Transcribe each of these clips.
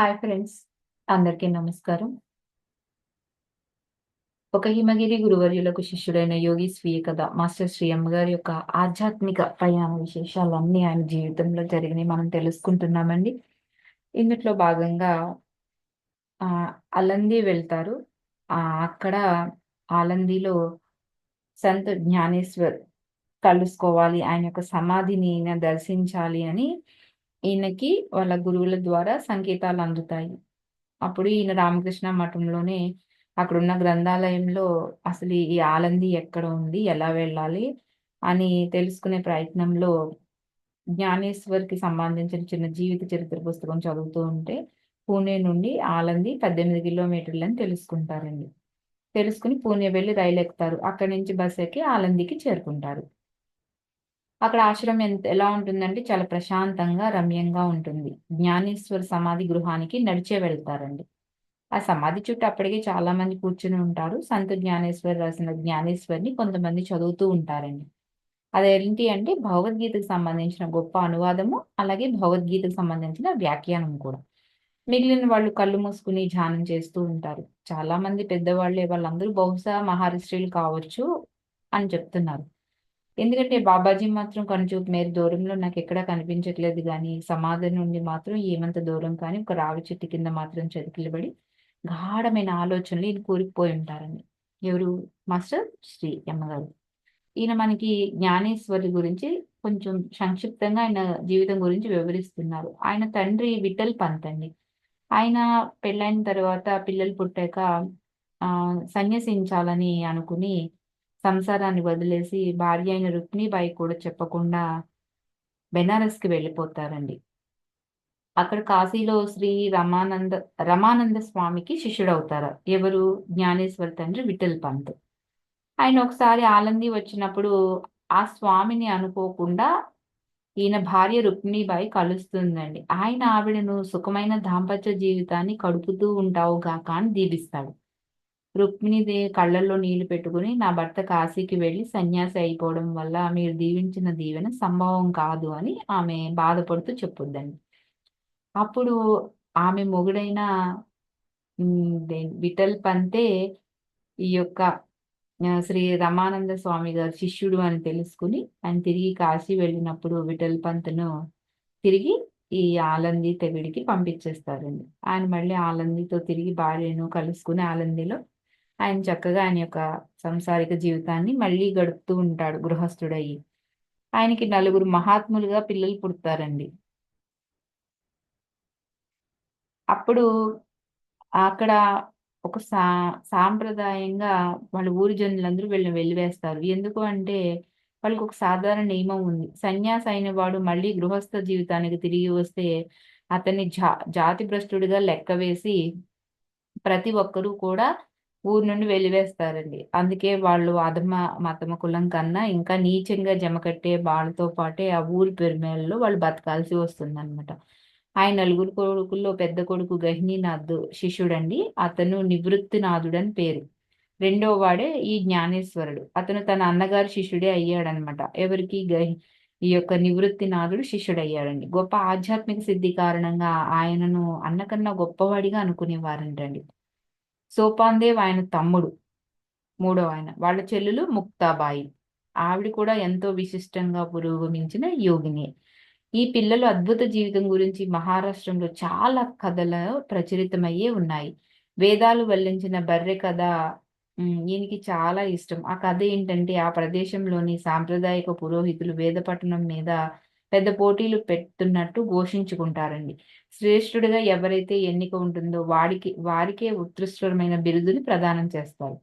Hi friends అందరికీ నమస్కారం. ఒక హిమగిరి గురువర్యులకు శిష్యుడైన యోగి స్వీయ కథ మాస్టర్ శ్రీ అమ్మగారి యొక్క ఆధ్యాత్మిక ప్రయాణ విశేషాలన్నీ ఆయన జీవితంలో జరిగినాయి. మనం తెలుసుకుంటున్నామండి. ఇందులో భాగంగా ఆ అలంది వెళ్తారు. ఆ అక్కడ ఆలందిలో సంత జ్ఞానేశ్వర్ కలుసుకోవాలి ఆయన యొక్క సమాధిని దర్శించాలి అని ఈయనకి వాళ్ళ గురువుల ద్వారా సంకేతాలు అందుతాయి. అప్పుడు ఈయన రామకృష్ణ మఠంలోనే అక్కడున్న గ్రంథాలయంలో అసలు ఈ ఆలంది ఎక్కడ ఉంది? ఎలా వెళ్ళాలి? అని తెలుసుకునే ప్రయత్నంలో జ్ఞానేశ్వర్కి సంబంధించిన చిన్న జీవిత చరిత్ర పుస్తకం చదువుతూ ఉంటే పూణే నుండి ఆలంది పద్దెనిమిది కిలోమీటర్లు అని తెలుసుకుంటారండి. తెలుసుకుని పూణే వెళ్ళి రైలు ఎక్కుతారు. అక్కడి నుంచి బస్ ఎక్కి ఆలందికి చేరుకుంటారు. అక్కడ ఆశ్రమం ఎంత ఎలా ఉంటుందంటే చాలా ప్రశాంతంగా రమ్యంగా ఉంటుంది. జ్ఞానేశ్వర్ సమాధి గృహానికి నడిచే వెళ్తారండి. ఆ సమాధి చుట్టూ అప్పటికే చాలా మంది కూర్చుని ఉంటారు. సంత జ్ఞానేశ్వర్ రాసిన జ్ఞానేశ్వర్ని కొంతమంది చదువుతూ ఉంటారండి. అదేంటి అంటే భగవద్గీతకు సంబంధించిన గొప్ప అనువాదము అలాగే భగవద్గీతకు సంబంధించిన వ్యాఖ్యానం కూడా. మిగిలిన వాళ్ళు కళ్ళు మూసుకుని ధ్యానం చేస్తూ ఉంటారు. చాలా మంది పెద్దవాళ్ళే వాళ్ళందరూ బహుశా మహారిష్ట్రీలు కావచ్చు అని చెప్తున్నారు. ఎందుకంటే బాబాజీ మాత్రం కనుచూపు మేర దూరంలో నాకు ఎక్కడా కనిపించట్లేదు కానీ సమాధి నుండి మాత్రం ఏమంత దూరం కానీ ఒక రావి చెట్టు కింద మాత్రం చతికిలబడి గాఢమైన ఆలోచనలు ఈయన కూరికిపోయి ఉంటారండి. ఎవరు? మాస్టర్ శ్రీ అమ్మగారు. ఈయన మనకి జ్ఞానేశ్వరి గురించి కొంచెం సంక్షిప్తంగా ఆయన జీవితం గురించి వివరిస్తున్నారు. ఆయన తండ్రి విఠల్ పంత్ అండి. ఆయన పెళ్ళైన తర్వాత పిల్లలు పుట్టాక ఆ సన్యసించాలని అనుకుని సంసారాన్ని వదిలేసి భార్య అయిన రుక్మిబాయి కూడా చెప్పకుండా బెనారస్కి వెళ్ళిపోతారండి. అక్కడ కాశీలో శ్రీ రమానంద రమానంద స్వామికి శిష్యుడవుతారు. ఎవరు? జ్ఞానేశ్వర్ తండ్రి విఠల్ పంత్. ఆయన ఒకసారి ఆలంది వచ్చినప్పుడు ఆ స్వామిని అనుకోకుండా ఈయన భార్య రుక్మిణీబాయి కలుస్తుందండి. ఆయన ఆవిడను సుఖమైన దాంపత్య జీవితాన్ని కడుపుతూ ఉంటావు గాక అని దీవిస్తాడు. రుక్మిణిదే కళ్ళల్లో నీళ్ళు పెట్టుకుని నా భర్త కాశీకి వెళ్ళి సన్యాసి అయిపోవడం వల్ల మీరు దీవించిన దీవెన సంభవం కాదు అని ఆమె బాధపడుతూ చెప్పుద్దండి. అప్పుడు ఆమె మొగుడైన విఠల్ పంతే ఈ యొక్క శ్రీ రమానంద స్వామి గారి శిష్యుడు అని తెలుసుకుని ఆయన తిరిగి కాశీ వెళ్ళినప్పుడు విఠల్ పంత్ను తిరిగి ఈ ఆలంది తెవిడికి పంపించేస్తారండి. ఆయన మళ్ళీ ఆలందితో తిరిగి భార్యను కలుసుకుని ఆలందిలో ఆయన చక్కగా ఆయన యొక్క సంసారిక జీవితాన్ని మళ్ళీ గడుపుతూ ఉంటాడు గృహస్థుడయ్యి ఆయనకి నలుగురు మహాత్ములుగా పిల్లలు పుడతారండి. అప్పుడు అక్కడ ఒక సా సాంప్రదాయంగా వాళ్ళ ఊరి జనులందరూ వీళ్ళని వెళ్ళివేస్తారు ఎందుకు అంటే వాళ్ళకి ఒక సాధారణ నియమం ఉంది. సన్యాసి అయిన వాడు మళ్ళీ గృహస్థ జీవితానికి తిరిగి వస్తే అతన్ని జా జాతి భ్రష్టుడిగా లెక్క వేసి ప్రతి ఒక్కరూ కూడా ఊరు నుండి వెలివేస్తారండి అందుకే వాళ్ళు అధమ మతమ కులం కన్నా ఇంకా నీచంగా జమ కట్టే వాళ్ళతో పాటే ఆ ఊరి పెరుమేళ్ళలో వాళ్ళు బతకాల్సి వస్తుందన్నమాట. ఆయన నలుగురు కొడుకుల్లో పెద్ద కొడుకు గహినీనాథ్ శిష్యుడండి. అతను నివృత్తినాథుడు అని పేరు. రెండో వాడే ఈ జ్ఞానేశ్వరుడు. అతను తన అన్నగారి శిష్యుడే అయ్యాడనమాట ఎవరికి? గహి ఈ యొక్క నివృత్తినాథుడు శిష్యుడయ్యాడండి. గొప్ప ఆధ్యాత్మిక సిద్ధి కారణంగా ఆయనను అన్నకన్నా గొప్పవాడిగా అనుకునేవారంటండి. సోపాందేవ్ ఆయన తమ్ముడు మూడో ఆయన. వాళ్ళ చెల్లెలు ముక్తాబాయి. ఆవిడ కూడా ఎంతో విశిష్టంగా పురోగమించిన యోగిని. ఈ పిల్లలు అద్భుత జీవితం గురించి మహారాష్ట్రంలో చాలా కథలు ప్రచురితమయ్యే ఉన్నాయి. వేదాలు వల్లించిన బర్రె కథ ఈయనకి చాలా ఇష్టం. ఆ కథ ఏంటంటే ఆ ప్రదేశంలోని సాంప్రదాయక పురోహితులు వేద పట్టణం మీద పెద్ద పోటీలు పెడుతున్నట్టు ఘోషించుకుంటారండి. శ్రేష్ఠుడిగా ఎవరైతే ఎన్నిక ఉంటుందో వాడికి వారికే ఉత్కృష్టమైన బిరుదుని ప్రదానం చేస్తారు.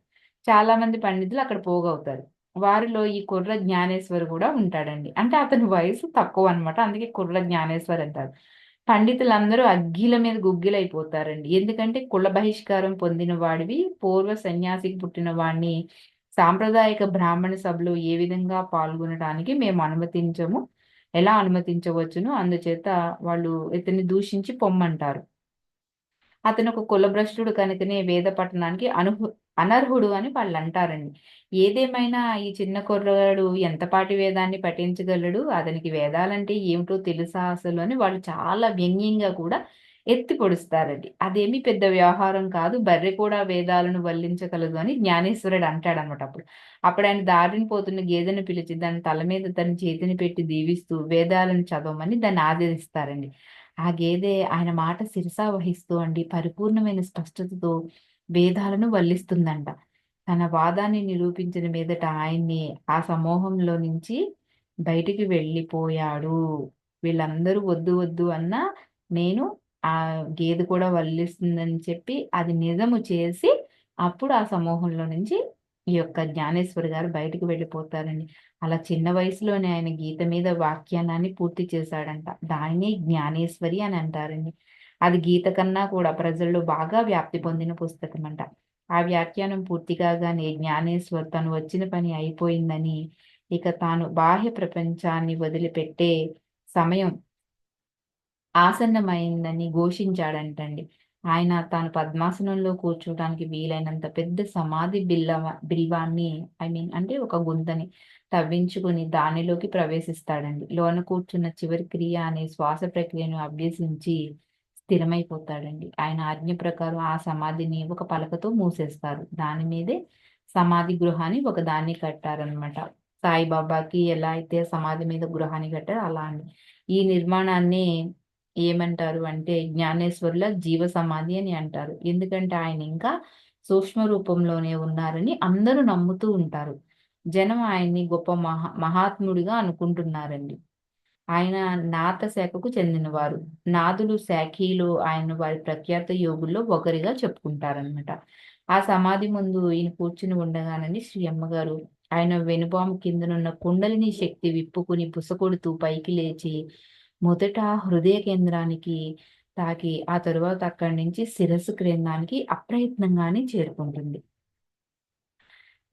చాలా మంది పండితులు అక్కడ పోగవుతారు. వారిలో ఈ కుర్ర జ్ఞానేశ్వర్ కూడా ఉంటాడండి. అంటే అతని వయసు తక్కువ అనమాట అందుకే కుర్ర జ్ఞానేశ్వర్ అంటారు. పండితులందరూ అగ్గిల మీద గుగ్గిలైపోతారండి. ఎందుకంటే కుల బహిష్కారం పొందిన వాడివి పూర్వ సన్యాసికి పుట్టిన వాడిని సాంప్రదాయక బ్రాహ్మణ సభలో ఏ విధంగా పాల్గొనడానికి మేము అనుమతించము. ఎలా అనుమతించవచ్చును? అందుచేత వాళ్ళు ఇతన్ని దూషించి పొమ్మంటారు. అతను ఒక కులభ్రష్టుడు కనుకనే వేద పట్టణానికి అనుహు అనర్హుడు అని వాళ్ళు అంటారండి ఏదేమైనా ఈ చిన్న కుర్రగాడు ఎంతపాటి వేదాన్ని పఠించగలడు? అతనికి వేదాలంటే ఏమిటో తెలుసా అసలు అని వాళ్ళు చాలా వ్యంగ్యంగా కూడా ఎత్తి పొడుస్తారండి. అదేమి పెద్ద వ్యవహారం కాదు. బర్రె కూడా వేదాలను వల్లించగలదు అని జ్ఞానేశ్వరుడు అంటాడనమాట అప్పుడు. అప్పుడు ఆయన దారిని పోతున్న గేదెను పిలిచి దాని తల మీద తన చేతిని పెట్టి దీవిస్తూ వేదాలను చదవమని దాన్ని ఆదేశిస్తారండి. ఆ గేదె ఆయన మాట శిరసా వహిస్తూ అండి పరిపూర్ణమైన స్పష్టతతో వేదాలను వల్లిస్తుందంట. తన వాదాన్ని నిరూపించిన మీదట ఆయన్ని ఆ సమూహంలో నుంచి బయటికి వెళ్ళిపోయాడు. వీళ్ళందరూ వద్దు వద్దు అన్న నేను ఆ గేదె కూడా వల్లిస్తుందని చెప్పి అది నిజము చేసి అప్పుడు ఆ సమూహంలో నుంచి ఈ యొక్క జ్ఞానేశ్వరి గారు బయటకు వెళ్ళిపోతారండి. అలా చిన్న వయసులోనే ఆయన గీత మీద వ్యాఖ్యానాన్ని పూర్తి చేశాడంట. దానిని జ్ఞానేశ్వరి అని అంటారండి. అది గీత కన్నా కూడా ప్రజల్లో బాగా వ్యాప్తి పొందిన పుస్తకం అంట ఆ వ్యాఖ్యానం పూర్తి కాగానే జ్ఞానేశ్వర్ తను వచ్చిన పని అయిపోయిందని ఇక తాను బాహ్య ప్రపంచాన్ని వదిలిపెట్టే సమయం ఆసన్నమైందని ఘోషించాడంటండి. ఆయన తాను పద్మాసనంలో కూర్చోడానికి వీలైనంత పెద్ద సమాధి బిల్ల బిల్వాన్ని ఐ మీన్ అంటే ఒక గుంతని తవ్వించుకుని దానిలోకి ప్రవేశిస్తాడండి. లోన కూర్చున్న చివరి క్రియ అనే శ్వాస ప్రక్రియను అభ్యసించి స్థిరమైపోతాడండి. ఆయన ఆజ్ఞ ప్రకారం ఆ సమాధిని ఒక పలకతో మూసేస్తారు. దాని మీదే సమాధి గృహాన్ని ఒక దాన్ని కట్టారనమాట సాయిబాబాకి ఎలా అయితే సమాధి మీద గృహాన్ని కట్టారో అలా అండి. ఈ నిర్మాణాన్ని ఏమంటారు అంటే జ్ఞానేశ్వరుల జీవ సమాధి అని అంటారు. ఎందుకంటే ఆయన ఇంకా సూక్ష్మ రూపంలోనే ఉన్నారని అందరూ నమ్ముతూ ఉంటారు. జనం ఆయన్ని గొప్ప మహా మహాత్ముడిగా అనుకుంటున్నారండి. ఆయన నాత శాఖకు చెందినవారు. నాదులు శాఖీలు ఆయన వారి ప్రఖ్యాత యోగుల్లో ఒకరిగా చెప్పుకుంటారనమాట ఆ సమాధి ముందు ఈయన కూర్చుని ఉండగానని శ్రీ అమ్మగారు ఆయన వెనుబాము కిందనున్న కుండలిని శక్తి విప్పుకుని పుసకొడుతూ పైకి లేచి మొదట హృదయ కేంద్రానికి తాకి ఆ తరువాత అక్కడి నుంచి శిరస్సు కేంద్రానికి అప్రయత్నంగానే చేరుకుంటుంది.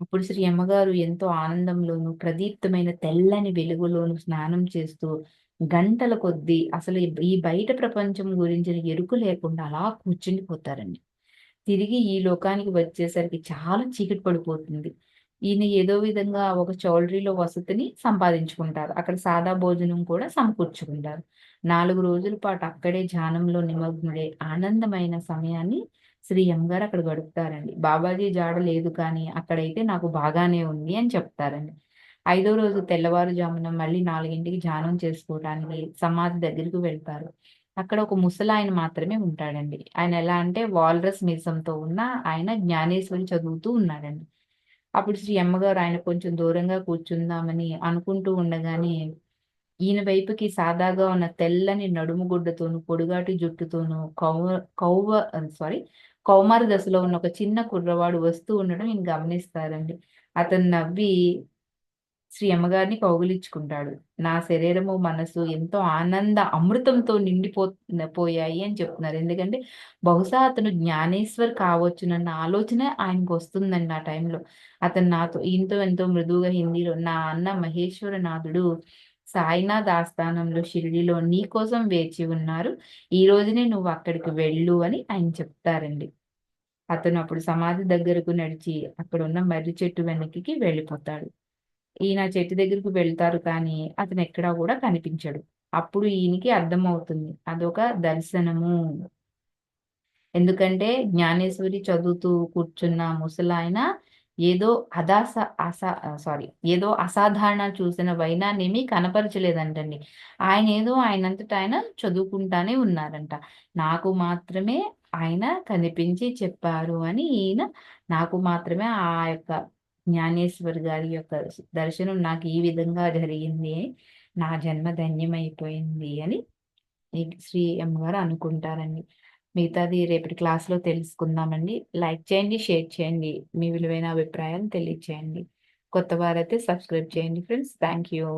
అప్పుడు శ్రీ అమ్మగారు ఎంతో ఆనందంలోను ప్రదీప్తమైన తెల్లని వెలుగులోను స్నానం చేస్తూ గంటల కొద్దీ అసలు ఈ బయట ప్రపంచం గురించిన ఎరుకు లేకుండా అలా కూర్చుండిపోతారండి. తిరిగి ఈ లోకానికి వచ్చేసరికి చాలా చీకటి పడిపోతుంది. ఈయన ఏదో విధంగా ఒక చౌల్ట్రీలో వసతిని సంపాదించుకుంటారు. అక్కడ సాదా భోజనం కూడా సమకూర్చుకుంటారు. నాలుగు రోజుల పాటు అక్కడే ధ్యానంలో నిమగ్నుడే ఆనందమైన సమయాన్ని శ్రీ ఎం గారు అక్కడ గడుపుతారండి. బాబాజీ జాడ లేదు కానీ అక్కడైతే నాకు బాగానే ఉంది అని చెప్తారండి. ఐదో రోజు తెల్లవారుజామున మళ్ళీ నాలుగింటికి ధ్యానం చేసుకోవడానికి సమాధి దగ్గరికి వెళ్తారు. అక్కడ ఒక ముసలాయన మాత్రమే ఉంటాడండి. ఆయన ఎలా అంటే వాల్రస్ మీసంతో ఉన్న ఆయన జ్ఞానేశ్వరి చదువుతూ ఉన్నాడండి. అప్పుడు శ్రీ అమ్మగారు ఆయన కొంచెం దూరంగా కూర్చుందామని అనుకుంటూ ఉండగానే ఈయన వైపుకి సాదాగా ఉన్న తెల్లని నడుము గుడ్డతోను పొడుగాటి జుట్టుతోను కౌవ కౌవ సారీ కౌమార దశలో ఉన్న ఒక చిన్న కుర్రవాడు వస్తూ ఉండడం ఈయన గమనిస్తారండి. అతను నవ్వి శ్రీ అమ్మగారిని కౌగులించుకుంటాడు. నా శరీరము మనసు ఎంతో ఆనంద అమృతంతో నిండిపో పోయాయి అని చెప్తున్నారు. ఎందుకంటే బహుశా అతను జ్ఞానేశ్వర్ కావచ్చునన్న ఆలోచన ఆయనకు వస్తుందండి ఆ టైంలో. అతను నాతో ఈయనతో ఎంతో మృదువుగా హిందీలో నా అన్న మహేశ్వర నాథుడు సాయినాథ్ ఆస్థానంలో షిరిడిలో నీ కోసం వేచి ఉన్నారు. ఈ రోజునే నువ్వు అక్కడికి వెళ్ళు అని ఆయన చెప్తారండి. అతను అప్పుడు సమాధి దగ్గరకు నడిచి అక్కడ ఉన్న మర్రి చెట్టు వెనక్కి వెళ్ళిపోతాడు. ఈయన చెట్టు దగ్గరికి వెళ్తారు కానీ అతను ఎక్కడా కూడా కనిపించడు. అప్పుడు ఈయనకి అర్థమవుతుంది. అదొక దర్శనము. ఎందుకంటే జ్ఞానేశ్వరి చదువుతూ కూర్చున్న ముసలాయన ఏదో అదాస అసా సారీ ఏదో అసాధారణ చూసిన వైనాన్నేమీ కనపరచలేదంటండి. ఆయన ఏదో ఆయనంతటా ఆయన చదువుకుంటానే ఉన్నారంట. నాకు మాత్రమే ఆయన కనిపించి చెప్పారు అని ఈయన నాకు మాత్రమే ఆ యొక్క జ్ఞానేశ్వర్ గారి యొక్క దర్శనం నాకు ఈ విధంగా జరిగింది. నా జన్మ ధన్యమైపోయింది అని శ్రీ ఎం గారు అనుకుంటారండి. మిగతాది రేపటి క్లాస్లో తెలుసుకుందామండి. లైక్ చేయండి షేర్ చేయండి. మీ విలువైన అభిప్రాయాలు తెలియచేయండి. కొత్త వారైతే సబ్స్క్రైబ్ చేయండి ఫ్రెండ్స్. Thank you.